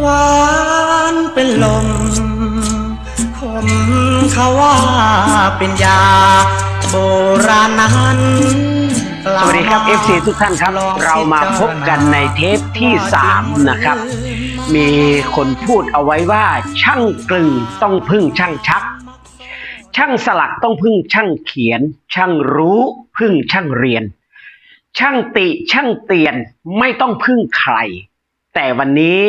หวานเป็นลมคมเขาว่าเป็นยาโบราณนั้นสวัสดีครับ FC ทุกท่านครับ เรามาพบกันในเทปที่ 3 นะครับ มีคนพูดเอาไว้ว่าช่างกลึงต้องพึ่งช่างชัก ช่างสลักต้องพึ่งช่างเขียน ช่างรู้พึ่งช่างเรียน ช่างติช่างเตียนไม่ต้องพึ่งใคร แต่วันนี้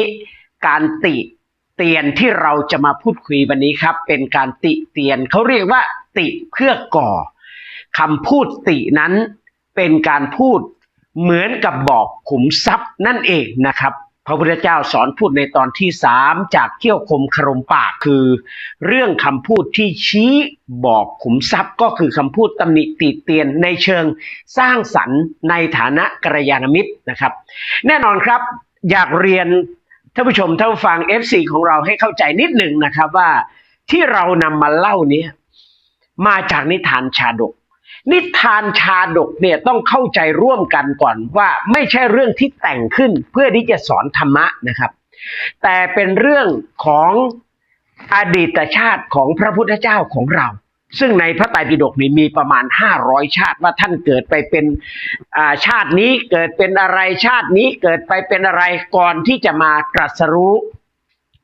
การติเตียนที่เราจะมาพูดคุยวันนี้ครับ เป็นการติเตียนเขาเรียกว่า ติเพื่อก่อคำพูดตินั้นเป็นการพูดเหมือนกับบอกขุมทรัพย์นั่นเองนะครับ พระพุทธเจ้าสอนพูดในตอนที่สามจากเที่ยวคมคารมปากคือ เรื่องคำพูดที่ชี้บอกขุมทรัพย์ก็คือคำพูดตำหนิติเตียนในเชิงสร้างสรรค์ในฐานะกัลยาณมิตรนะครับ แน่นอนครับอยากเรียน ท่านผู้ชมท่านฟัง FC ของเราให้เข้าใจนิดหนึ่งนะครับว่าที่เรานำมาเล่าเนี้มาจากนิทานชาดก นิทานชาดกเนี่ยต้องเข้าใจร่วมกันก่อนว่าไม่ใช่เรื่องที่แต่งขึ้นเพื่อที่จะสอนธรรมะนะครับ แต่เป็นเรื่องของอดีตชาติของพระพุทธเจ้าของเรา ซึ่งในพระไตรปิฎกนี้มีประมาณ 500 ชาติว่าท่านเกิดไปเป็นชาตินี้เกิดเป็นอะไรชาตินี้เกิดไปเป็นอะไรก่อนที่จะมาตรัสรู้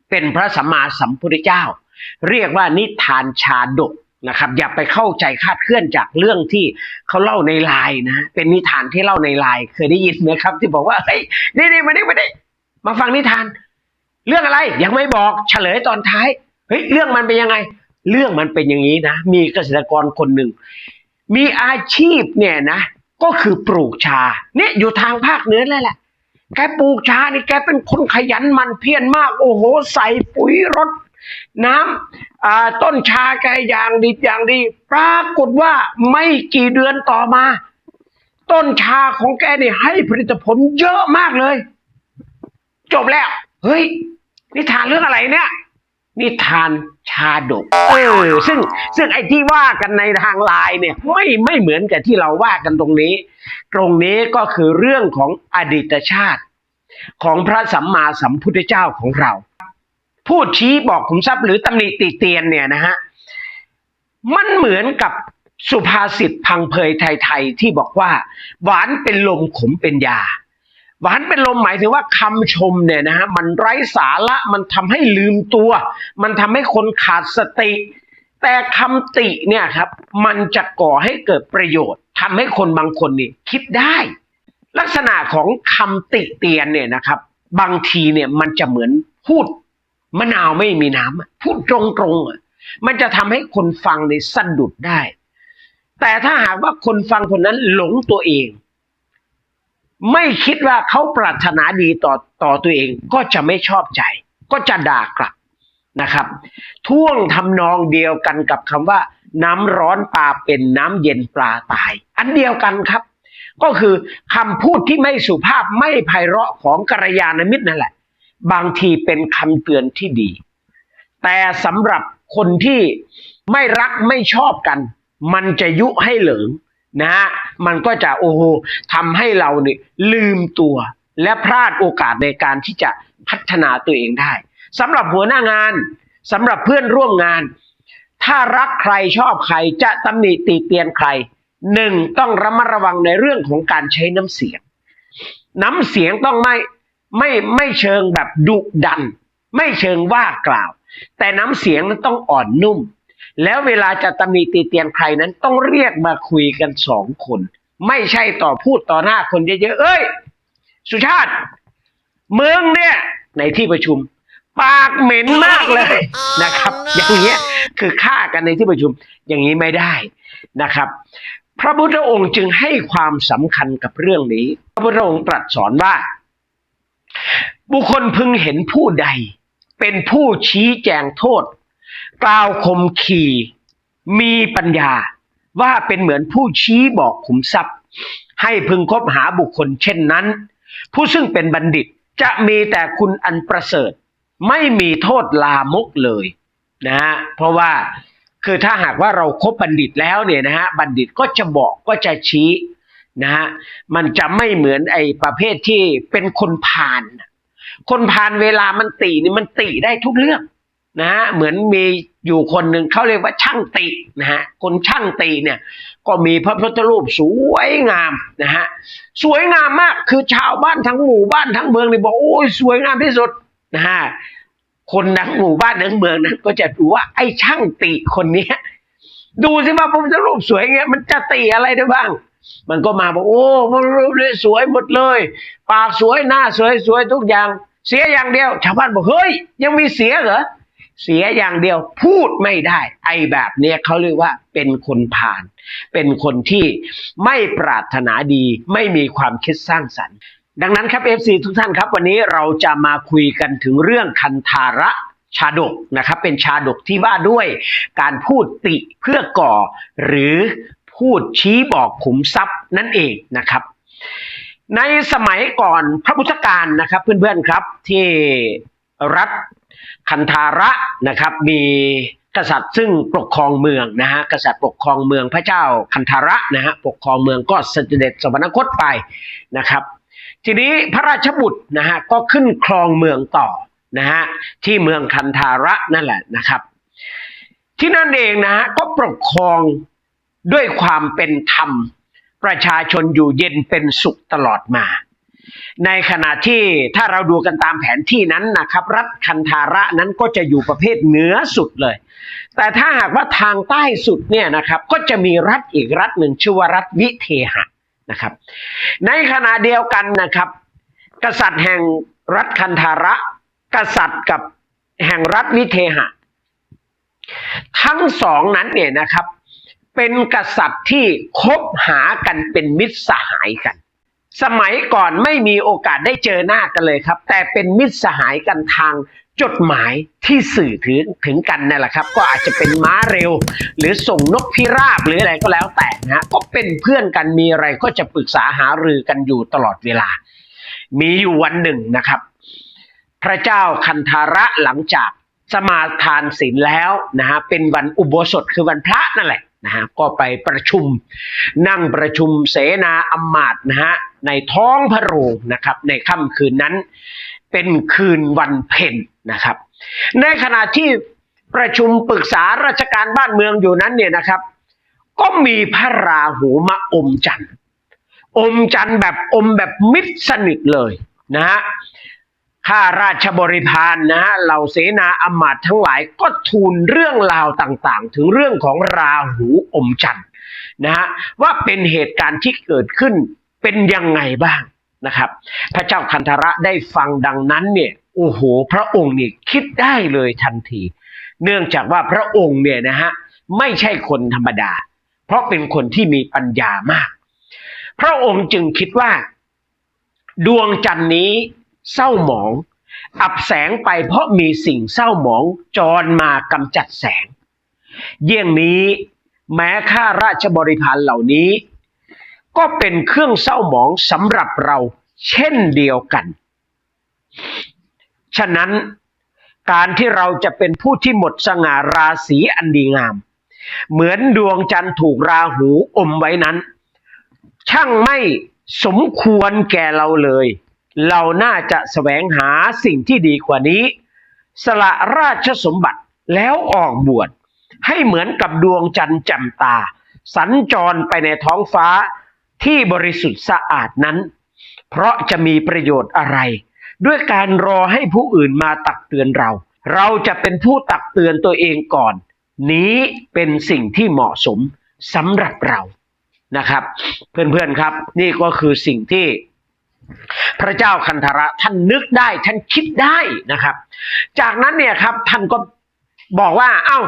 เป็นพระสัมมาสัมพุทธเจ้า เรียกว่านิทานชาดกนะครับอย่าไปเข้าใจคาดเคลื่อนจากเรื่องที่เขาเล่าในไลน์นะเป็นนิทานที่เล่าในไลน์เคยได้ยินไหมครับ ที่บอกว่าเฮ้ยนี่นี่มานี่มานี่มาฟังนิทาน เรื่องอะไรยังไม่บอกเฉลยตอนท้ายเฮ้ยเรื่องมันเป็นยังไง เรื่องมันเป็นอย่างนี้นะ มีเกษตรกรคนหนึ่ง มีอาชีพเนี่ยนะ ก็คือปลูกชา เนี่ยอยู่ทางภาคเหนือเลยแหละ แกปลูกชานี่แกเป็นคนขยันมันเพียรมาก โอ้โห ใส่ปุ๋ยรดน้ำต้นชาแกอย่างดีอย่างดี ปรากฏว่าไม่กี่เดือนต่อมา ต้นชาของแกนี่ให้ผลิตผลเยอะมากเลย จบแล้ว เฮ้ยนิทานเรื่องอะไรเนี่ย นิทานชาดก เออ ซึ่งซึ่งไอ้ที่ว่ากันในทางไลน์เนี่ย ไม่ไม่เหมือนกับที่เราว่ากันตรงนี้ ตรงนี้ก็คือเรื่องของอดีตชาติ ของพระสัมมาสัมพุทธเจ้าของเรา พูดชี้บอกขุมทรัพย์หรือตำหนิติเตียนเนี่ยนะฮะ มันเหมือนกับสุภาษิตพังเพยไทย ๆ ที่บอกว่า หวานเป็นลมขมเป็นยา หวานเป็นลมหมายถึงว่าคำชมเนี่ยนะฮะมันไร้สาระมันทำให้ลืมตัว มันทำให้คนขาดสติ แต่คำติเนี่ยครับมันจะก่อให้เกิดประโยชน์ทำให้คนบางคนนี่คิดได้ ลักษณะของคำติเตียนเนี่ยนะครับ บางทีเนี่ยมันจะเหมือนพูดมะนาวไม่มีน้ำอะพูดตรงๆมันจะทำให้คนฟังในสะดุดได้ แต่ถ้าหากว่าคนฟังคนนั้นหลงตัวเอง ไม่คิดว่าเขาปรารถนาดีต่อต่อตัวเองก็จะไม่ชอบใจ ก็จะด่ากลับนะครับ ท่วงทำนองเดียวกันกับคำว่า น้ำร้อนปลาเป็นน้ำเย็นปลาตาย อันเดียวกันครับ ก็คือคำพูดที่ไม่สุภาพไม่ไพเราะของกัลยาณมิตรนั่นแหละ บางทีเป็นคำเตือนที่ดี แต่สำหรับคนที่ไม่รักไม่ชอบกัน มันจะยุให้เหลิง นะฮะมันก็จะโอ้โหทำให้เราเนี่ยลืมตัว และพลาดโอกาสในการที่จะพัฒนาตัวเองได้สำหรับหัวหน้างานสำหรับเพื่อนร่วมงาน ถ้ารักใครชอบใครจะตำหนิติเตียนใครหนึ่งต้องระมัดระวังในเรื่องของการใช้น้ำเสียง น้ำเสียงต้องไม่ไม่ไม่เชิงแบบดุดัน ไม่เชิงว่ากล่าว แต่น้ำเสียงนั้นต้องอ่อนนุ่ม แล้วเวลาจะตำหนิตีเตียนใครนั้นต้องเรียกมาคุยกันสองคน ไม่ใช่ต่อพูดต่อหน้าคนเยอะๆเอ้ย สุชาติเมืองเนี่ย ในที่ประชุม ปากเหม็นมากเลยนะครับ อย่างเงี้ยคือฆ่ากันในที่ประชุมอย่างนี้ไม่ได้นะครับ พระพุทธองค์จึงให้ความสำคัญกับเรื่องนี้ พระพุทธองค์ตรัสสอนว่า บุคคลพึงเห็นผู้ใด เป็นผู้ชี้แจงโทษ กล่าวข่มขีมีปัญญาว่าเป็นเหมือนผู้ชี้บอกขุมทรัพย์ ให้พึงคบหาบุคคลเช่นนั้น ผู้ซึ่งเป็นบัณฑิตจะมีแต่คุณอันประเสริฐ ไม่มีโทษลามกเลยนะฮะเพราะว่าคือถ้าหากว่าเราครบบัณฑิตแล้วเนี่ยนะฮะบัณฑิตก็จะบอกก็จะชี้นะฮะมันจะไม่เหมือนไอ้ประเภทที่เป็นคนผ่าน คนพาลเวลามันตินี่มันติได้ทุกเรื่อง นะฮะเหมือนมีอยู่คนหนึ่งเขาเรียกว่าช่างตินะฮะคนช่างติเนี่ยก็มีพระพุทธรูปสวยงามนะฮะสวยงามมากคือชาวบ้านทั้งหมู่บ้านทั้งเมืองนี่บอกโอ้ยสวยงามที่สุดนะฮะคนทั้งหมู่บ้านทั้งเมืองนั้นก็จะดูว่าไอ้ช่างติคนเนี้ยดูสิว่าพระพุทธรูปสวยเงี้ยมันจะติอะไรได้บ้าง มันก็มาบอกโอ้พระพุทธรูปเนี่ยสวยหมดเลย ปากสวยหน้าสวยสวยทุกอย่าง เสียอย่างเดียว ชาวบ้านบอกเฮ้ยยังมีเสียเหรอ เสียอย่างเดียวพูดไม่ได้ ไอ้แบบเนี้ยเขาเรียกว่าเป็นคนพาลเป็นคนที่ไม่ปรารถนาดี ไม่มีความคิดสร้างสรรค์ ดังนั้นครับ FC ทุกท่านครับ วันนี้เราจะมาคุยกันถึงเรื่องคันธาระชาดกนะครับ เป็นชาดกที่ว่าด้วยการพูดติเพื่อก่อ หรือพูดชี้บอกขุมทรัพย์นั่นเองนะครับ ในสมัยก่อนพระพุทธการนะครับเพื่อนๆครับที่รัฐ คันธาระนะครับมีกษัตริย์ซึ่งปกครองเมืองนะฮะกษัตริย์ปกครองเมืองพระเจ้าคันธาระนะฮะปกครองเมืองก็เสด็จสวรรคตไปนะครับ ทีนี้พระราชบุตรนะฮะก็ขึ้นครองเมืองต่อนะฮะที่เมืองคันธาระนั่นแหละนะครับ ที่นั่นเองนะฮะก็ปกครองด้วยความเป็นธรรม ประชาชนอยู่เย็นเป็นสุขตลอดมา ในขณะที่ถ้าเราดูกันตามแผนที่นั้นนะครับ รัฐคันธาระนั้นก็จะอยู่ประเภทเหนือสุดเลย แต่ถ้าหากว่าทางใต้สุดเนี่ยนะครับก็จะมีรัฐอีกรัฐหนึ่งชื่อว่ารัฐวิเทหะนะครับ ในขณะเดียวกันนะครับ กษัตริย์แห่งรัฐคันธาระ กษัตริย์กับแห่งรัฐวิเทหะ ทั้งสองนั้นเนี่ยนะครับ เป็นกษัตริย์ที่คบหากันเป็นมิตรสหายกัน สมัยก่อนไม่มีโอกาสได้เจอหน้ากันเลยครับ แต่เป็นมิตรสหายกันทางจดหมายที่สื่อถึงถึงกันนั่แหละครับ ก็อาจจะเป็นม้าเร็ว หรือส่งนกพิราบหรืออะไรก็แล้วแต่นะฮะก็เป็นเพื่อนกันมีอะไรก็จะปรึกษาหารือกันอยู่ตลอดเวลา มีอยู่วันหนึ่งนะครับ พระเจ้าคันธาระหลังจากสมาทานศีลแล้วนะฮะเป็นวันอุโบสถคือวันพระนั่นแหละนะฮะก็ไปประชุม นั่งประชุมเสนาอำมาตย์นะฮะ ในท้องพระโรงนะครับ ในค่ำคืนนั้นเป็นคืนวันเพ็ญนะครับ ในขณะที่ประชุมปรึกษาราชการบ้านเมืองอยู่นั้นเนี่ยนะครับ ก็มีพระราหูมาอมจันทร์อมจันทร์แบบอมแบบมิดสนิทเลยนะฮะข้าราชบริพารนะฮะเหล่าเสนาอำมาตย์ทั้งหลายก็ทูลเรื่องราวต่างๆ ถึงเรื่องของราหูอมจันทร์นะฮะว่าเป็นเหตุการณ์ที่เกิดขึ้น เป็นยังไงบ้างนะครับ พระเจ้าคันธระได้ฟังดังนั้นเนี่ยโอ้โห พระองค์นี่คิดได้เลยทันที เนื่องจากว่าพระองค์เนี่ยนะฮะไม่ใช่คนธรรมดา เพราะเป็นคนที่มีปัญญามาก พระองค์จึงคิดว่า ดวงจันทร์นี้เศร้าหมอง อับแสงไปเพราะมีสิ่งเศร้าหมองจรมากำจัดแสง เยี่ยงนี้แม้ข้าราชบริพารเหล่านี้ ก็เป็นเครื่องเศร้าหมองสำหรับเราเช่นเดียวกัน ฉะนั้นการที่เราจะเป็นผู้ที่หมดสง่าราศีอันดีงาม เหมือนดวงจันทร์ถูกราหูอมไว้นั้น ช่างไม่สมควรแก่เราเลย เราน่าจะแสวงหาสิ่งที่ดีกว่านี้ สละราชสมบัติแล้วออกบวชให้เหมือนกับดวงจันทร์จ่มตา สัญจรไปในท้องฟ้า ที่บริสุทธิ์สะอาดนั้น เพราะจะมีประโยชน์อะไร ด้วยการรอให้ผู้อื่นมาตักเตือนเรา เราจะเป็นผู้ตักเตือนตัวเองก่อน นี้เป็นสิ่งที่เหมาะสมสำหรับเรานะครับ เพื่อนๆครับ นี่ก็คือสิ่งที่พระเจ้าคันธระท่านนึกได้ ท่านคิดได้นะครับ จากนั้นเนี่ยครับท่านก็บอกว่า เอ้า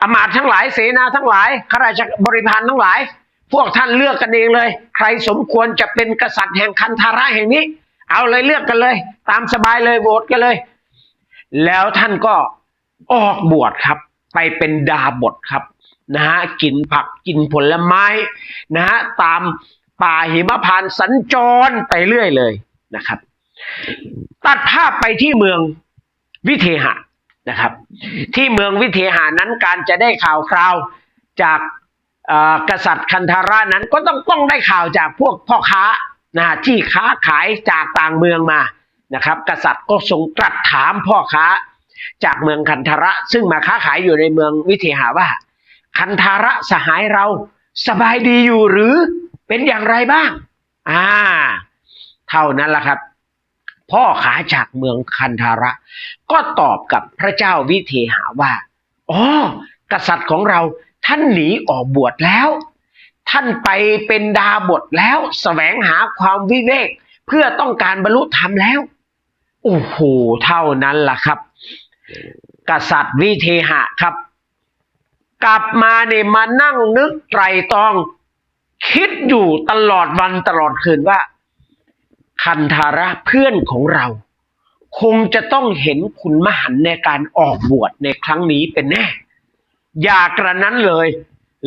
อมาตทั้งหลายเสนาทั้งหลายข้าราชบริพารทั้งหลาย พวกท่านเลือกกันเองเลย ใครสมควรจะเป็นกษัตริย์แห่งคันธาระแห่งนี้ เอาเลยเลือกกันเลย ตามสบายเลยโหวตกันเลย แล้วท่านก็ออกบวชครับ ไปเป็นดาบทครับนะฮะกินผักกินผลไม้นะฮะตามป่าหิมพานสัญจรไปเรื่อยเลยนะครับ ตัดภาพไปที่เมืองวิเทหะนะครับ ที่เมืองวิเทหานั้นการจะได้ข่าวคราวจาก กษัตริย์คันธารานั้นก็ต้องต้องได้ข่าวจากพวกพ่อค้านะที่ค้าขายจากต่างเมืองมานะครับ กษัตริย์ก็ทรงตรัสถามพ่อค้าจากเมืองคันธาระ ซึ่งมาค้าขายอยู่ในเมืองวิเทหาว่า คันธาระสหายเราสบายดีอยู่หรือเป็นอย่างไรบ้างอ่าเท่านั้นแหละครับ พ่อขาจากเมืองคันธาระ ก็ตอบกับพระเจ้าวิเทหาว่าอ๋อกษัตริย์ของเรา ท่านหนีออกบวชแล้ว ท่านไปเป็นดาบทแล้วแสวงหาความวิเวก เพื่อต้องการบรรลุธรรมแล้ว โอ้โห เท่านั้นล่ะครับ กษัตริย์วิเทหะครับ กลับมาเนี่ยมานั่งนึกไตรตรอง คิดอยู่ตลอดวันตลอดคืนว่า คันธาระเพื่อนของเรา คงจะต้องเห็นคุณมหันในการออกบวชในครั้งนี้เป็นแน่ อย่ากระนั้นเลย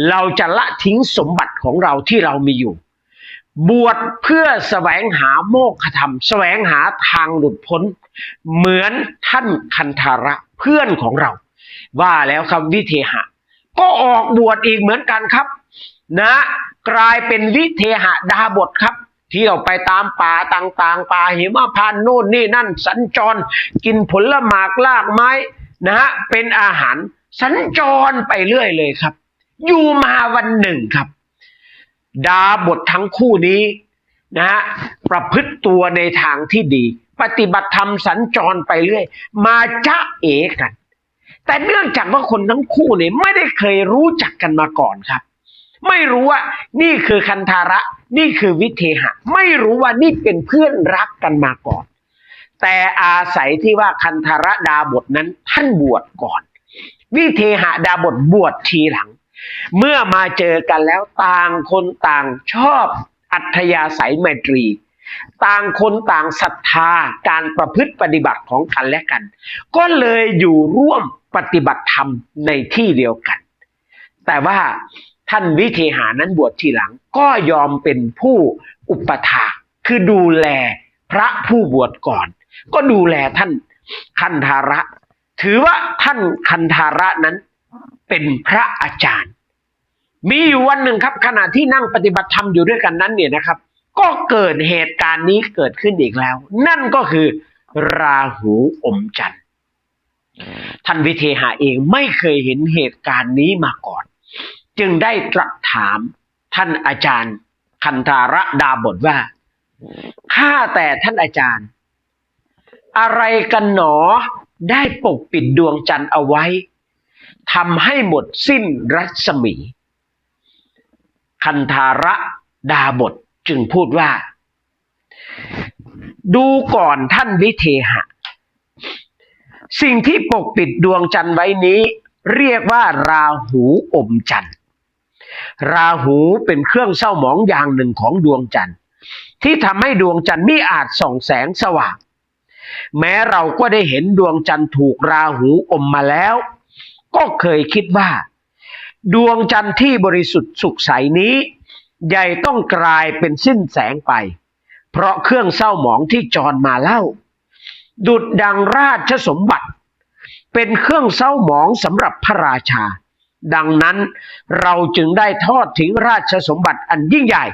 เราจะละทิ้งสมบัติของเราที่เรามีอยู่ บวชเพื่อแสวงหาโมกขธรรมแสวงหาทางหลุดพ้น เหมือนท่านคันธาระเพื่อนของเรา ว่าแล้วครับวิเทหะ ก็ออกบวชอีกเหมือนกันครับ นะ กลายเป็นวิเทหะดาบทครับเที่ยวไปตามป่าต่างๆ ป่าหิมะพานโน่นนี่นั่นสัญจร กินผลหมากลากไม้นะฮะเป็นอาหาร สัญจรไปเรื่อยเลยครับ อยู่มาวันหนึ่งครับ ดาบททั้งคู่นี้นะฮะประพฤติตัวในทางที่ดี ปฏิบัติธรรมสัญจรไปเรื่อย มาจะเอกัน แต่เนื่องจากว่าคนทั้งคู่เนี่ยไม่ได้เคยรู้จักกันมาก่อนครับ ไม่รู้ว่านี่คือคันธาระ นี่คือวิเทหะ ไม่รู้ว่านี่เป็นเพื่อนรักกันมาก่อน แต่อาศัยที่ว่าคันธาระดาบทนั้นท่านบวชก่อน วิเทหะดาบทบวชทีหลัง เมื่อมาเจอกันแล้วต่างคนต่างชอบอัธยาศัยไมตรี ต่างคนต่างศรัทธาการประพฤติปฏิบัติของกันและกัน ก็เลยอยู่ร่วมปฏิบัติธรรมในที่เดียวกัน แต่ว่าท่านวิเทหานั้นบวชทีหลังก็ยอมเป็นผู้อุปถาคือดูแลพระผู้บวชก่อน ก็ดูแลท่านคันธาระ ถือว่าท่านคันธาระนั้นเป็นพระอาจารย์ มีอยู่วันหนึ่งครับ ขณะที่นั่งปฏิบัติธรรมอยู่ด้วยกันนั้นเนี่ยนะครับ ก็เกิดเหตุการณ์นี้เกิดขึ้นอีกแล้ว นั่นก็คือ ราหูอมจันทร์ท่านวิเทหาเองไม่เคยเห็นเหตุการณ์นี้มาก่อน จึงได้ตรัสถามท่านอาจารย์ คันธาระดาบทว่าข้าแต่ท่านอาจารย์ อะไรกันหนอ ได้ปกปิดดวงจันทร์เอาไว้ทำให้หมดสิ้นรัศมี คันธาระดาบทจึงพูดว่า ดูก่อนท่านวิเทหะ สิ่งที่ปกปิดดวงจันทร์ไว้นี้ เรียกว่าราหูอมจันทร์ ราหูเป็นเครื่องเศร้าหมองอย่างหนึ่งของดวงจันทร์ ที่ทำให้ดวงจันทร์มิอาจส่องแสงสว่าง แม้เราก็ได้เห็นดวงจันทร์ถูกราหูอมมาแล้ว ก็เคยคิดว่า ดวงจันทร์ที่บริสุทธิ์สุขใสนี้ ใหญ่ต้องกลายเป็นสิ้นแสงไป เพราะเครื่องเศร้าหมองที่จรมาเล่า ดุดดังราชสมบัติ เป็นเครื่องเศร้าหมองสำหรับพระราชา ดังนั้นเราจึงได้ทอดทิ้งราชสมบัติอันยิ่งใหญ่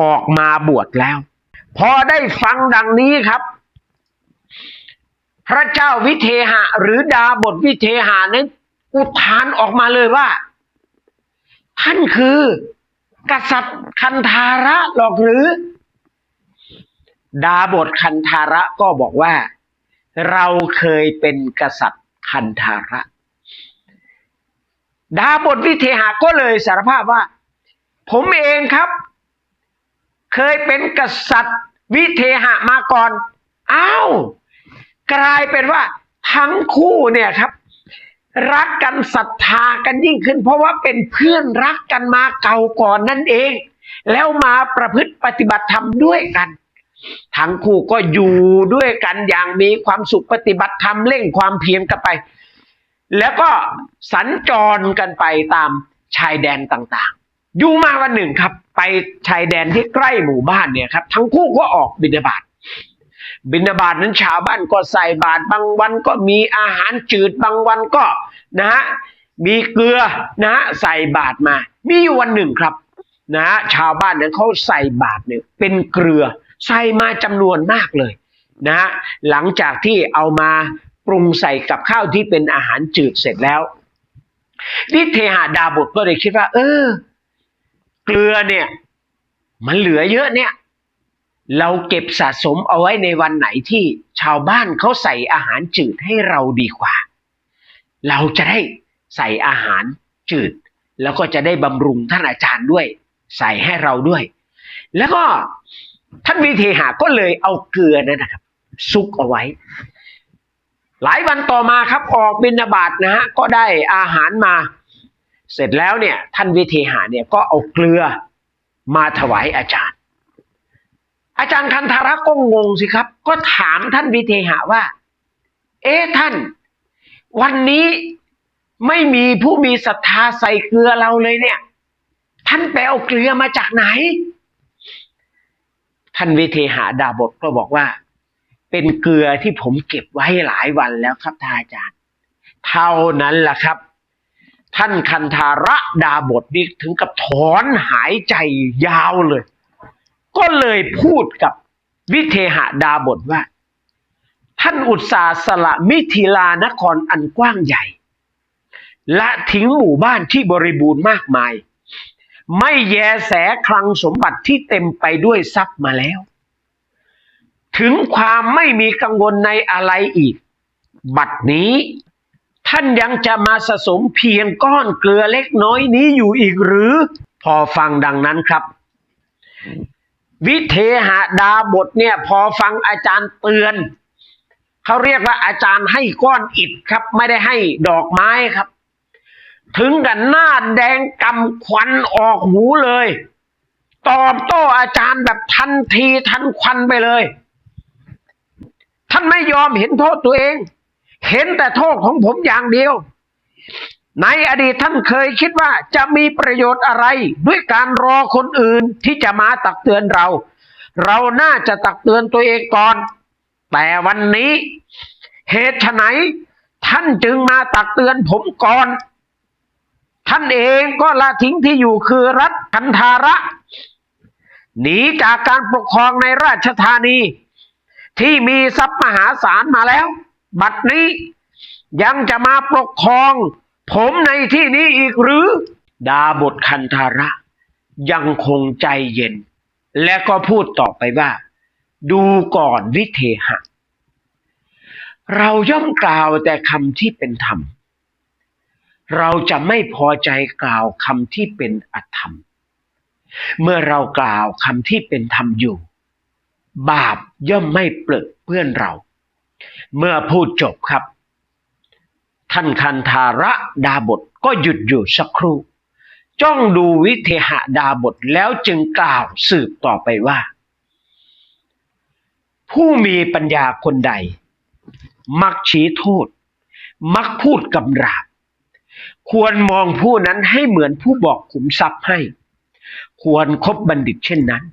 ออกมาบวชแล้ว พอได้ฟังดังนี้ครับ พระเจ้าวิเทหะ หรือดาบทวิเทหานั้นอุทานออกมาเลยว่า ท่านคือกษัตริย์คันธาระหรอกหรือ ดาบทคันธาระก็บอกว่า เราเคยเป็นกษัตริย์คันธาระ ดาบทวิเทหะก็เลยสารภาพว่า ผมเองครับ เคยเป็นกษัตริย์วิเทหะมาก่อน อ้าว กลายเป็นว่าทั้งคู่เนี่ยครับ รักกันศรัทธากันยิ่งขึ้น เพราะว่าเป็นเพื่อนรักกันมาเก่าก่อนนั่นเอง แล้วมาประพฤติปฏิบัติธรรมด้วยกันทั้งคู่ก็อยู่ด้วยกันอย่างมีความสุขปฏิบัติธรรมเร่งความเพียรกันไป แล้วก็สัญจรกันไปตามชายแดนต่างๆ อยู่มาวันหนึ่งครับ ไปชายแดนที่ใกล้หมู่บ้านเนี่ยครับ ทั้งคู่ก็ออกบิณฑบาต บิณฑบาตนั้นชาวบ้านก็ใส่บาตรบางวันก็มีอาหารจืดบางวันก็นะฮะมีเกลือนะฮะใส่บาตรมา มีอยู่วันหนึ่งครับนะฮะชาวบ้านนั้นเขาใส่บาตรเนี่ยเป็นเกลือใส่มาจำนวนมากเลยนะฮะหลังจากที่เอามาปรุงใส่กับข้าวที่เป็นอาหารจืดเสร็จแล้ววิเทหาดาบทก็เลยคิดว่า เออ เกลือเนี่ย มันเหลือเยอะเนี่ย เราเก็บสะสมเอาไว้ในวันไหนที่ชาวบ้านเขาใส่อาหารจืดให้เราดีกว่า เราจะได้ใส่อาหารจืด แล้วก็จะได้บำรุงท่านอาจารย์ด้วย ใส่ให้เราด้วย แล้วก็ท่านวิเทหาก็เลยเอาเกลือนั่นนะครับ ซุกเอาไว้ หลายวันต่อมาครับออกบิณฑบาตนะฮะก็ได้อาหารมา เสร็จแล้วเนี่ยท่านวิเทหาเนี่ยก็เอาเกลือมาถวายอาจารย์ อาจารย์คันธาระก็งงสิครับ ก็ถามท่านวิเทหะว่า เอ๊ะท่าน วันนี้ไม่มีผู้มีศรัทธาใส่เกลือเราเลยเนี่ย ท่านไปเอาเกลือมาจากไหน ท่านวิเทหาดาบทก็บอกว่า เป็นเกลือที่ผมเก็บไว้หลายวันแล้วครับท่านอาจารย์ เท่านั้นแหละครับ ท่านคันธาระดาบทนี่ถึงกับถอนหายใจยาวเลย ก็เลยพูดกับวิเทหดาบทว่า ท่านอุตสาสละมิถิลานครอันกว้างใหญ่ และทิ้งหมู่บ้านที่บริบูรณ์มากมาย ไม่แยแสคลังสมบัติที่เต็มไปด้วยทรัพย์มาแล้ว ถึงความไม่มีกังวลในอะไรอีก บัดนี้ท่านยังจะมาสะสมเพียงก้อนเกลือเล็กน้อยนี้อยู่อีกหรือ พอฟังดังนั้นครับ วิเทหดาบทเนี่ยพอฟังอาจารย์เตือน เขาเรียกว่าอาจารย์ให้ก้อนอิฐครับ ไม่ได้ให้ดอกไม้ครับ ถึงกันหน้าแดงกำควันออกหูเลย ตอบโต้อาจารย์แบบทันทีทันควันไปเลย ท่านไม่ยอมเห็นโทษตัวเอง เห็นแต่โทษของผมอย่างเดียว ในอดีตท่านเคยคิดว่าจะมีประโยชน์อะไร ด้วยการรอคนอื่นที่จะมาตักเตือนเรา เราน่าจะตักเตือนตัวเองก่อน แต่วันนี้ เหตุไฉนท่านจึงมาตักเตือนผมก่อน ท่านเองก็ละทิ้งที่อยู่คือรัฐคันธาระหนีจากการปกครองในราชธานี ที่มีทรัพย์มหาศาลมาแล้ว บัดนี้ยังจะมาปกครอง ผมในที่นี้อีกหรือ ดาบทคันธาระ ยังคงใจเย็น และก็พูดต่อไปว่า ดูก่อนวิเทหะ เราย่อมกล่าวแต่คำที่เป็นธรรม เราจะไม่พอใจกล่าวคำที่เป็นอธรรม เมื่อเรากล่าวคำที่เป็นธรรมอยู่ บาปย่อมไม่เปลือเปื้อนเรา เมื่อพูดจบครับ ท่านคันธาระดาบทก็หยุดอยู่สักครู่ จ้องดูวิเทหดาบทแล้วจึงกล่าวสืบต่อไปว่า ผู้มีปัญญาคนใด มักชี้โทษ มักพูดกำราบ ควรมองผู้นั้นให้เหมือนผู้บอกขุมทรัพย์ให้ ควรคบบัณฑิตเช่นนั้น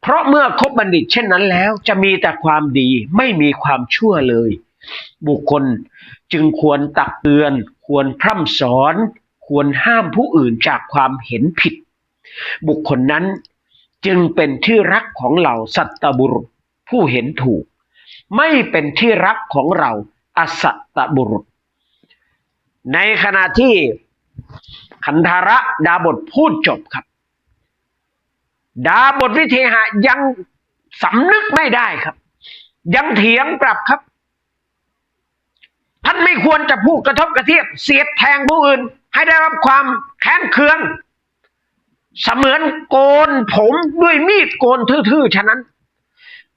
เพราะเมื่อคบบัณฑิตเช่นนั้นแล้วจะมีแต่ความดีไม่มีความชั่วเลย บุคคลจึงควรตักเตือน ควรพร่ำสอน ควรห้ามผู้อื่นจากความเห็นผิด บุคคลนั้นจึงเป็นที่รักของเราสัตบุรุษผู้เห็นถูก ไม่เป็นที่รักของเราอสัตตบุรุษ ในขณะที่ขันธาระดาบทพูดจบครับ ดาบทวิเทหะยังสำนึกไม่ได้ครับ ยังเถียงกลับครับ ท่านไม่ควรจะพูดกระทบกระเทียบเสียดแทงผู้อื่น ให้ได้รับความแค้นเคือง เสมือนโกนผมด้วยมีดโกนทื่อๆ ฉะนั้น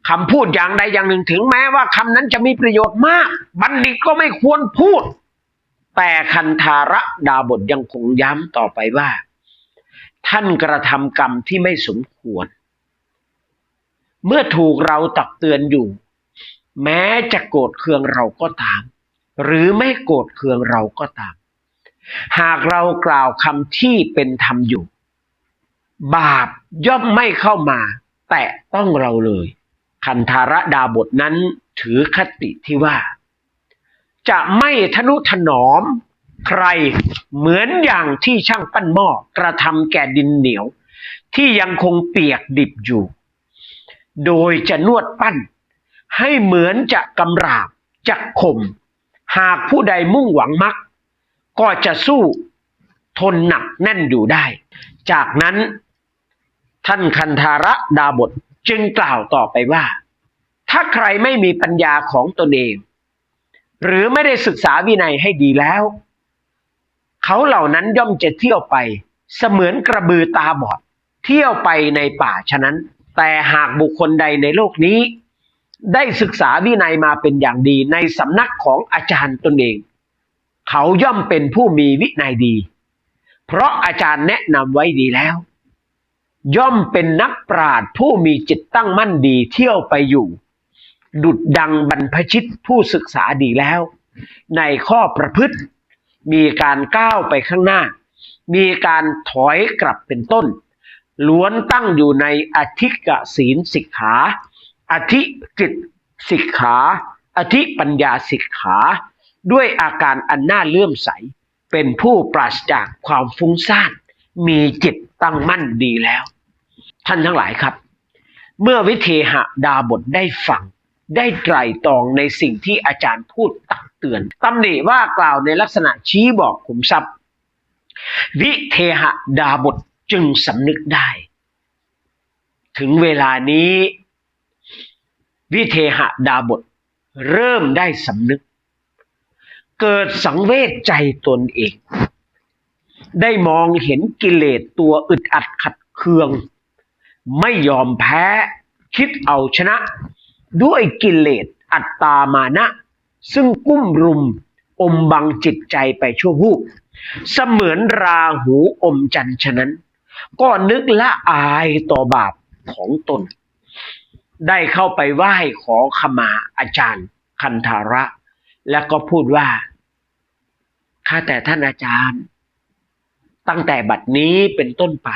คำพูดอย่างใดอย่างหนึ่งถึงแม้ว่าคำนั้นจะมีประโยชน์มาก บัณฑิตก็ไม่ควรพูด แต่คันธาระดาบทยังคงย้ำต่อไปว่า ท่านกระทำกรรมที่ไม่สมควร เมื่อถูกเราตักเตือนอยู่ แม้จะโกรธเคืองเราก็ตาม หรือไม่โกรธเคืองเราก็ตาม หากเรากล่าวคำที่เป็นธรรมอยู่ บาปย่อมไม่เข้ามา แตะต้องเราเลย คันธารดาบทนั้นถือคติที่ว่า จะไม่ทนุถนอมใครเหมือนอย่างที่ช่างปั้นหม้อกระทำแก่ดินเหนียว ที่ยังคงเปียกดิบอยู่ โดยจะนวดปั้น ให้เหมือนจะกำราบจะข่ม หากผู้ใดมุ่งหวังมักก็จะสู้ทนหนักแน่นอยู่ได้ จากนั้นท่านคันธาระดาบทจึงกล่าวต่อไปว่า ถ้าใครไม่มีปัญญาของตนเอง หรือไม่ได้ศึกษาวินัยให้ดีแล้ว เขาเหล่านั้นย่อมจะเที่ยวไป เสมือนกระบือตาบอด เที่ยวไปในป่าฉะนั้น แต่หากบุคคลใดในโลกนี้ ได้ศึกษาวินัยมาเป็นอย่างดีในสำนักของอาจารย์ตนเอง เขาย่อมเป็นผู้มีวินัยดี เพราะอาจารย์แนะนำไว้ดีแล้ว ย่อมเป็นนักปราชญ์ผู้มีจิตตั้งมั่นดีเที่ยวไปอยู่ ดุดดังบรรพชิตผู้ศึกษาดีแล้ว ในข้อประพฤติ มีการก้าวไปข้างหน้า มีการถอยกลับเป็นต้น ล้วนตั้งอยู่ในอธิกศีลสิกขา อธิจิตสิกขา อธิปัญญาสิกขา ด้วยอาการอันน่าเลื่อมใส เป็นผู้ปราศจากความฟุ้งซ่าน มีจิตตั้งมั่นดีแล้ว ท่านทั้งหลายครับ เมื่อวิเทหดาบทได้ฟัง ได้ไตรตรองในสิ่งที่อาจารย์พูดตักเตือนตำหนิว่ากล่าวในลักษณะชี้บอกขุมทรัพย์ วิเทหดาบทจึงสำนึกได้ ถึงเวลานี้ วิเทหดาบท เริ่มได้สำนึก เกิดสังเวชใจตนเอง ได้มองเห็นกิเลสตัวอึดอัดขัดเคือง ไม่ยอมแพ้คิดเอาชนะ ด้วยกิเลสอัตตามานะ ซึ่งกุ้มรุมอมบังจิตใจไปชั่ววูบเสมือนราหูอมจันทร์ฉะนั้น ก็นึกละอายต่อบาปของตน ได้เข้าไปไหว้ขอขมาอาจารย์ คันธาระ แล้วก็พูดว่าข้าแต่ท่านอาจารย์ ตั้งแต่บัดนี้เป็นต้นไป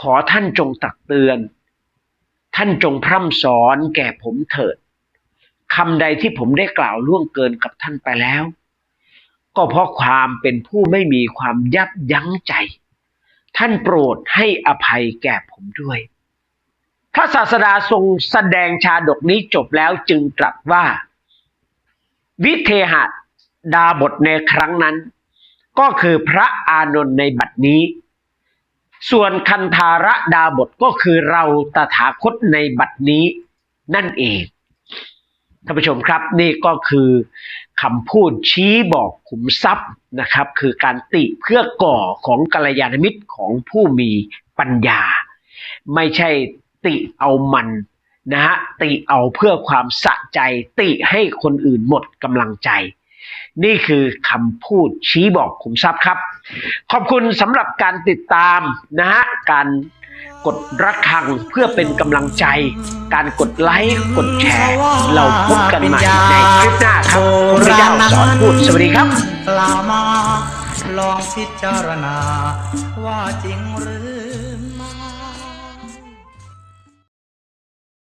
ขอท่านจงตักเตือน ท่านจงพร่ำสอนแก่ผมเถิดคำใดที่ผมได้กล่าวล่วงเกินกับท่านไปแล้ว ก็เพราะความเป็นผู้ไม่มีความยับยั้งใจ ท่านโปรดให้อภัยแก่ผมด้วย พระศาสดาทรงแสดงชาดกนี้จบแล้วจึงตรัสว่า วิเทหดาบทในครั้งนั้น ก็คือพระอานนท์ในบัดนี้ ส่วนคันธาระดาบทก็คือเราตถาคตในบัดนี้นั่นเองท่านผู้ชมครับนี่ก็คือคำพูดชี้บอกขุมทรัพย์นะครับ คือการติเพื่อก่อของกัลยาณมิตรของผู้มีปัญญา ไม่ใช่ ติเอามันนะฮะติเอาเพื่อความสะใจ ติให้คนอื่นหมดกำลังใจ นี่คือคำพูดชี้บอกขุมทรัพย์ครับ ขอบคุณสำหรับการติดตามนะฮะการกดระฆังเพื่อเป็นกำลังใจ การกดไลค์กดแชร์ เราพบกันใหม่ในคลิปหน้าครับพระเจ้าสอนพูดสวัสดีครับ กล่าวมาลองพิจารณาว่าจริงหรือ